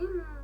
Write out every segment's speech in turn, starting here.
Mm.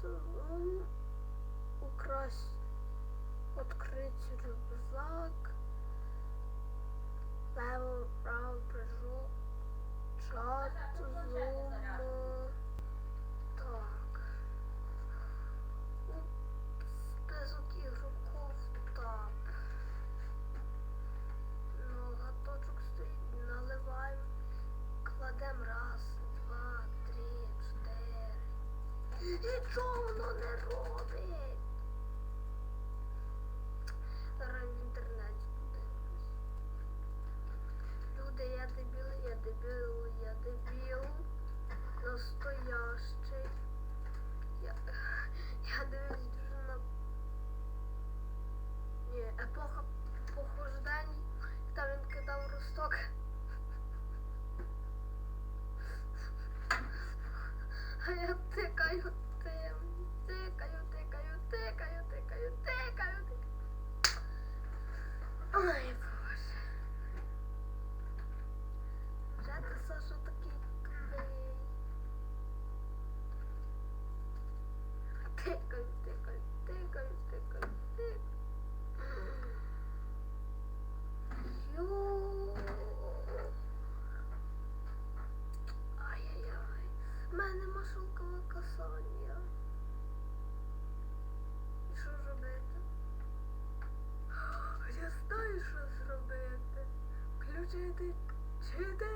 панталон, украсть, открыть рюкзак, левый, правый прыжок, чат, зум, Нічого воно не робить. Зараз в інтернеті буде. Люди, я дебіл, я дебіл, я дебіл. Настоящий. Я, я дивлюсь дуже на... Ні, епоха похождань. Там він кидав росток. А have to. 제대 제대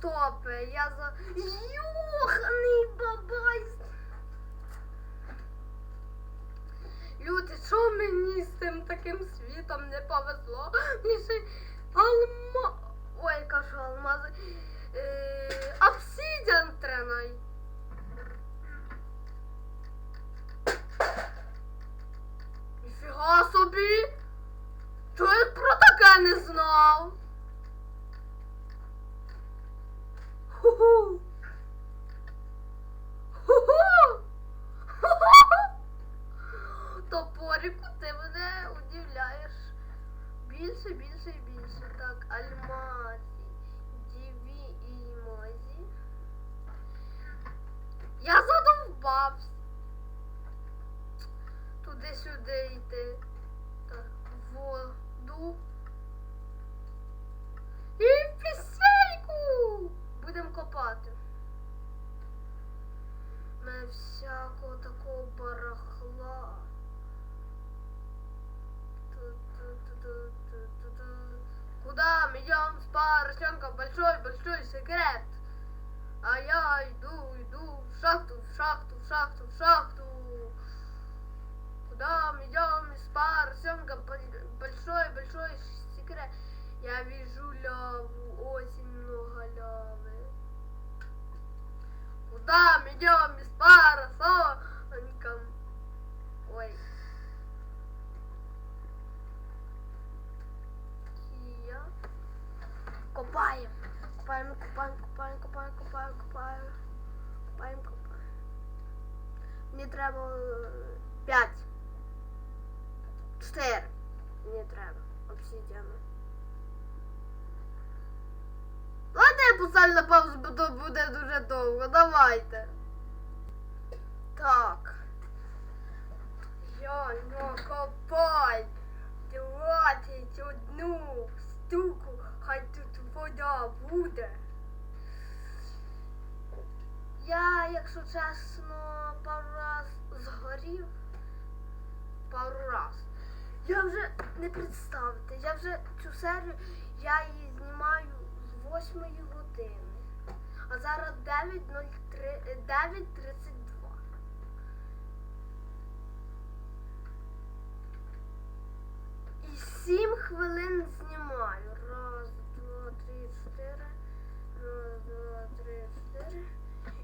стоп, я за... Юханий бабай! Люди, що мені з цим таким світом не повезло? Мені ще... Але Джику, ти мене удивляєш. Більше, більше і більше. Так, Альмазі, Діві і Мазі. Я задовбався. Туди-сюди йти. Так, воду. І в пісейку! Будемо копати. Ми всякого такого барахла. Идем с поросенком? Большой-большой секрет. А я иду, иду в шахту, в шахту, в шахту, в шахту. Куда мы идем с поросенком? Большой-большой секрет. Я вижу лаву, очень много лавы. Куда мы идем с поросенком? Ой. Копаем. Копаем, копаем, копаем, копаем, копаем, копаем. Копаем, копаем. Мені треба е, п'ять. Чотири. Мені треба. Обсидіану. Ладно, я поставлю на паузу, бо то буде дуже довго. Давайте. Так. Я накопай 21 штуку, хай тут вода буде. Я, якщо чесно, пару раз згорів. Пару раз. Я вже не представте, я вже цю серію я її знімаю з 8 години. А зараз 9.32. І 7 хвилин знімаю.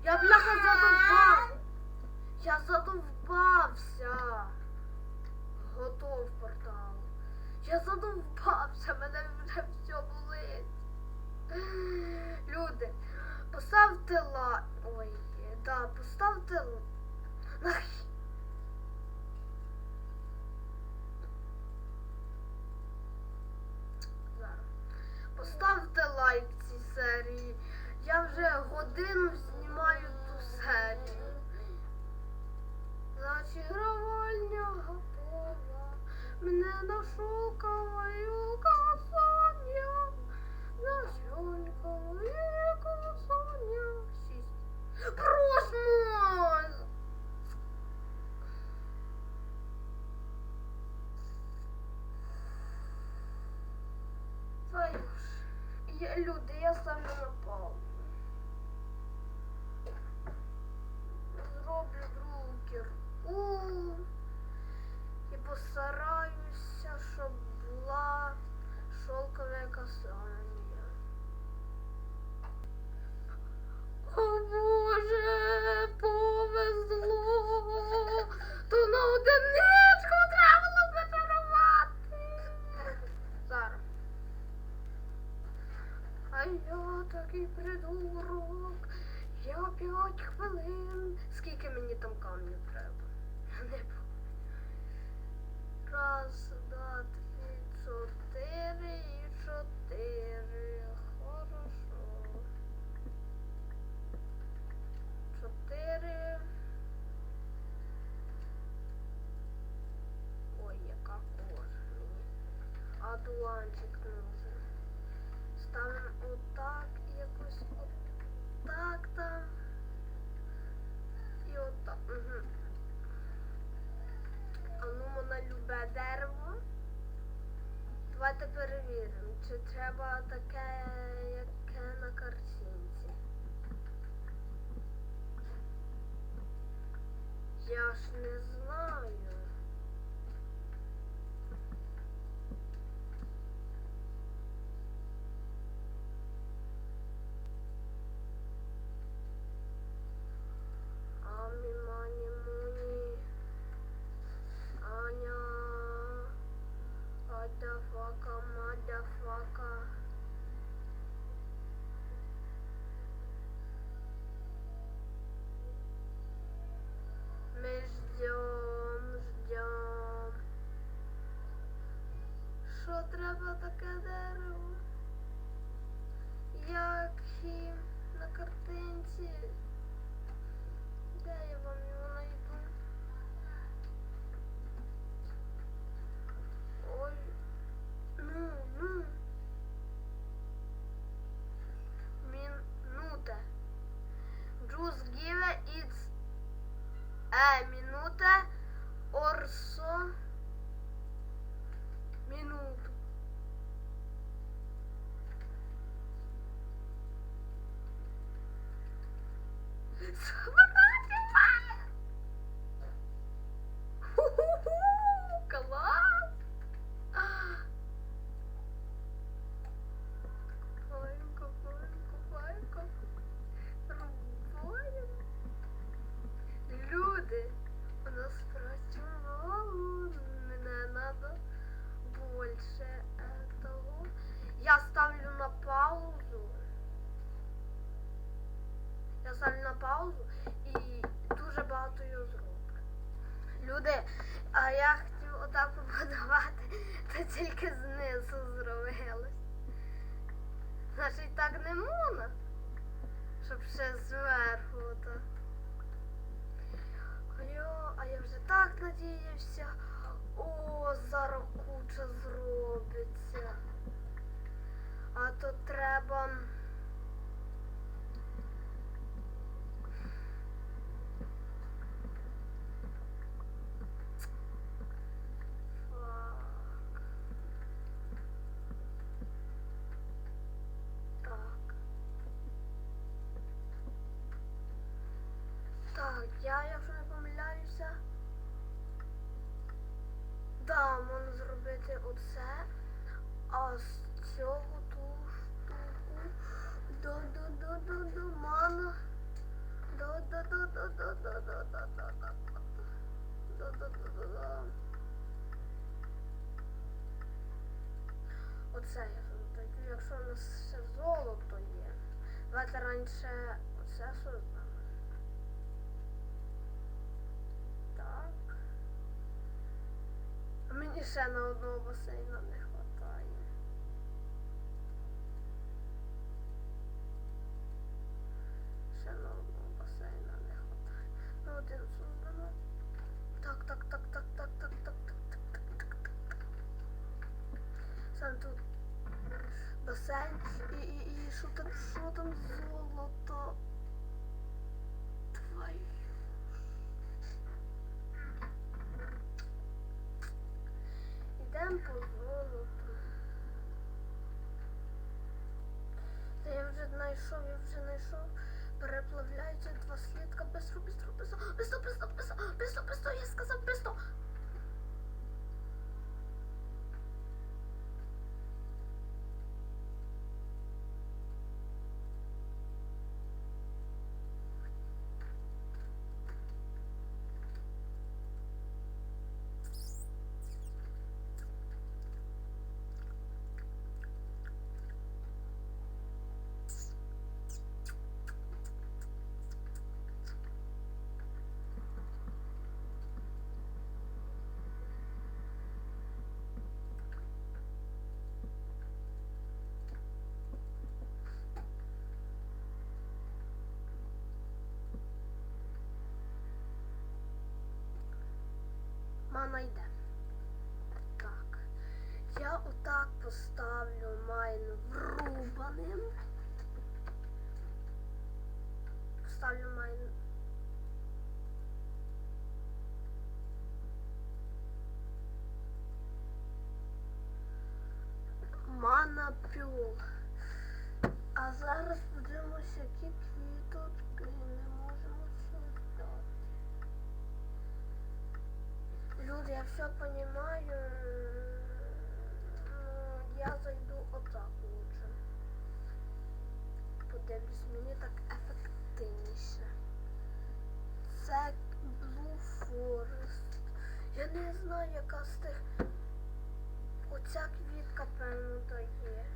Я бляха задовбав. Я задовбався. Готов портал. Я задовбався, мене вже все болить. Люди, поставте лайк. Ой, да, поставте А дуанчик нужен. Ставимо отак і якось отак там. І отак. Угу. А ну любе дерево. Давайте перевіримо, чи треба таке, яке на картинці. Я ж не знаю. Треба таке дерево. Як і на картинці. Де я вам його найду? Ой. it's ставлю і дуже багато його зроблю. Люди, а я хотів отак побудувати, то тільки знизу зробилось. Значить так не можна, щоб ще зверху ото. Йо, а я вже так надіявся. О, зараз куча зробиться. А то треба. Оце. Якщо у нас ще золото є. Давайте раніше оце создамо. Так. Мені ще на одного басейна не що там, що там золото? Твою. Ідемо по Мама йде. Так. Я отак поставлю майн врубаним. Поставлю майн. Все понимаю. Я зайду отак лучше. Подивлюсь, мені так ефективніше. Це Blue Forest. Я не знаю, яка з тих. Оця квітка, певно, то Але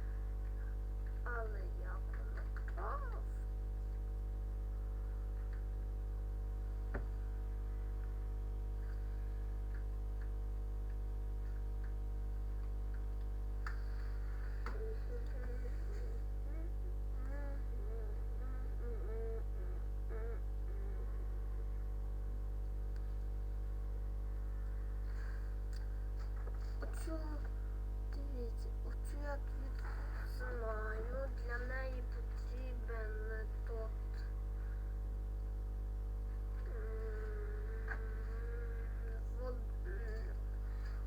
Я. Для неї потрібен тот.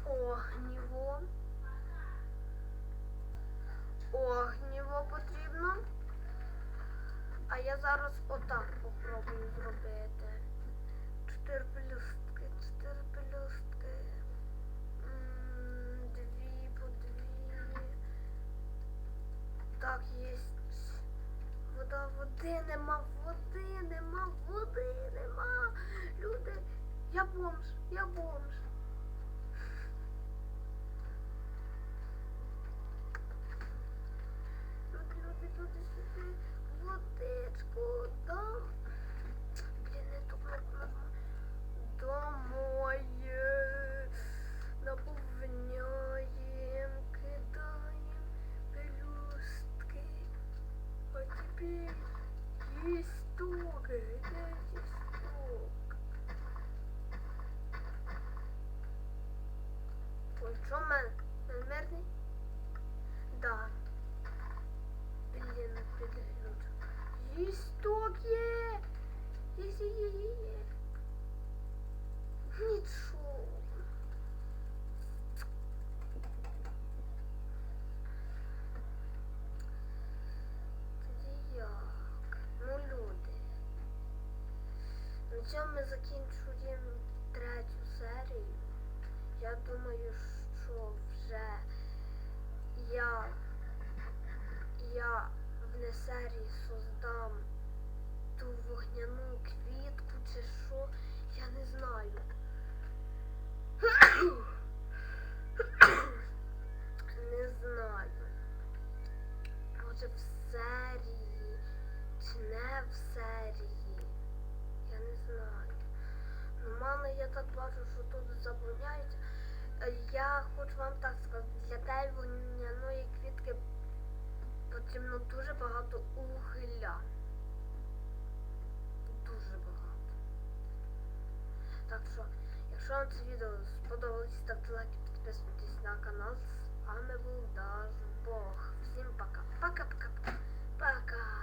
Огніво. Огніво потрібно. А я зараз отак попробую зробити. 4 плюс 4 плюс Так, є. Вода, води нема, води нема, води нема. Люди, я бомж, я бомж. На цьому ми закінчуємо третю серію. Я думаю, що вже я, я в не серії создам ту вогняну квітку чи що, я не знаю. Не знаю. Може в серії чи не в серії. Я не знаю. Ну, мене я так бачу, що тут забороняється. Е, Я хочу вам так сказати, для тієї квітки потрібно дуже багато угля. Дуже багато. Так що, якщо вам це відео сподобалось, ставте лайк і підписуйтесь на канал. З вами був Даж Бог. Всім пока. Пока-пока. Пока.